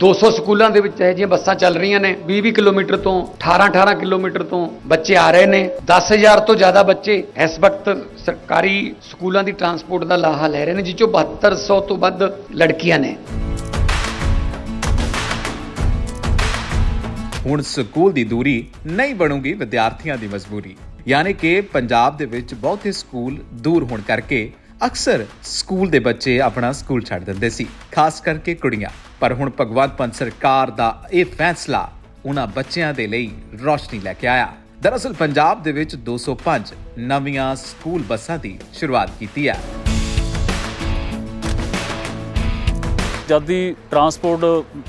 200 ਸਕੂਲਾਂ ਦੇ ਵਿੱਚ ਇਹ ਜਿਹੀਆਂ ਬੱਸਾਂ ਚੱਲ ਰਹੀਆਂ ਨੇ। 20-20 ਕਿਲੋਮੀਟਰ ਤੋਂ 18-18 ਕਿਲੋਮੀਟਰ ਤੋਂ ਬੱਚੇ ਆ ਰਹੇ ਨੇ। 10000 ਤੋਂ ਜ਼ਿਆਦਾ ਬੱਚੇ ਇਸ ਵਕਤ ਸਰਕਾਰੀ ਸਕੂਲਾਂ ਦੀ ਟਰਾਂਸਪੋਰਟ ਦਾ ਲਾਹਾ ਲੈ ਰਹੇ ਨੇ ਜਿਸ ਚੋਂ 7200 ਤੋਂ ਵੱਧ ਲੜਕੀਆਂ ਨੇ। ਹੁਣ ਸਕੂਲ ਦੀ ਦੂਰੀ ਨਹੀਂ ਬਣੂਗੀ ਵਿਦਿਆਰਥੀਆਂ ਦੀ ਮਜਬੂਰੀ। ਯਾਨੀ ਕਿ ਪੰਜਾਬ ਦੇ ਵਿੱਚ ਬਹੁਤੇ ਸਕੂਲ ਦੂਰ ਹੋਣ ਕਰਕੇ ਅਕਸਰ ਸਕੂਲ ਦੇ ਬੱਚੇ ਆਪਣਾ ਸਕੂਲ ਛੱਡ ਦਿੰਦੇ ਸੀ, ਖਾਸ ਕਰਕੇ ਕੁੜੀਆਂ। ਪਰ ਹੁਣ ਭਗਵੰਤ ਮਾਨ ਸਰਕਾਰ ਦਾ ਇਹ ਫੈਸਲਾ ਉਹਨਾਂ ਬੱਚਿਆਂ ਦੇ ਲਈ ਰੋਸ਼ਨੀ ਲੈ ਕੇ ਆਇਆ। ਦਰਅਸਲ ਪੰਜਾਬ ਦੇ ਵਿੱਚ 205 ਨਵੀਆਂ ਸਕੂਲ ਬੱਸਾਂ ਦੀ ਸ਼ੁਰੂਆਤ ਕੀਤੀ ਹੈ। ਜਦ ਦੀ ਟਰਾਂਸਪੋਰਟ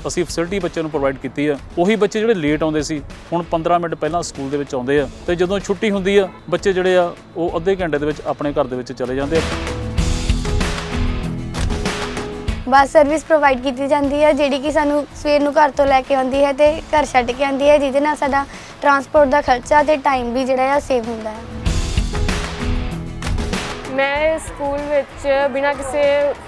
ਅਸੀਂ ਫੈਸਿਲਿਟੀ ਬੱਚਿਆਂ ਨੂੰ ਪ੍ਰੋਵਾਈਡ ਕੀਤੀ ਆ ਉਹੀ ਬੱਚੇ ਜਿਹੜੇ ਲੇਟ ਆਉਂਦੇ ਸੀ, ਹੁਣ 15 ਮਿੰਟ ਪਹਿਲਾਂ ਸਕੂਲ ਦੇ ਵਿੱਚ ਆਉਂਦੇ ਆ ਤੇ ਜਦੋਂ ਛੁੱਟੀ ਹੁੰਦੀ ਆ, ਬੱਚੇ ਜਿਹੜੇ ਆ, ਉਹ ਅੱਧੇ ਘੰਟੇ ਦੇ ਵਿੱਚ ਆਪਣੇ ਘਰ ਦੇ ਵਿੱਚ ਚਲੇ ਜਾਂਦੇ ਆ। ਬੱਸ ਸਰਵਿਸ ਪ੍ਰੋਵਾਈਡ ਕੀਤੀ ਜਾਂਦੀ ਹੈ, ਜਿਹੜੀ ਕਿ ਸਾਨੂੰ ਸਵੇਰ ਨੂੰ ਘਰ ਤੋਂ ਲੈ ਕੇ ਆਉਂਦੀ ਹੈ ਤੇ ਘਰ ਛੱਡ ਕੇ ਆਉਂਦੀ ਹੈ, ਜਿਹਦੇ ਨਾਲ ਸਾਡਾ ਟਰਾਂਸਪੋਰਟ ਦਾ ਖਰਚਾ ਤੇ ਟਾਈਮ ਵੀ ਜਿਹੜਾ ਆ ਸੇਵ ਹੁੰਦਾ ਹੈ। ਮੈਂ ਸਕੂਲ ਵਿੱਚ ਬਿਨਾਂ ਕਿਸੇ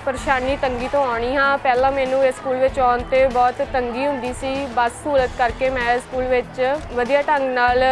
ਪਰੇਸ਼ਾਨੀ ਤੰਗੀ ਤੋਂ ਆਉਣੀ ਹਾਂ। ਪਹਿਲਾਂ ਮੈਨੂੰ ਇਸ ਸਕੂਲ ਵਿੱਚ ਆਉਣ ਤੇ ਬਹੁਤ ਤੰਗੀ ਹੁੰਦੀ ਸੀ। ਬੱਸ ਸਹੂਲਤ ਕਰਕੇ ਮੈਂ ਸਕੂਲ ਵਿੱਚ ਵਧੀਆ ਢੰਗ ਨਾਲ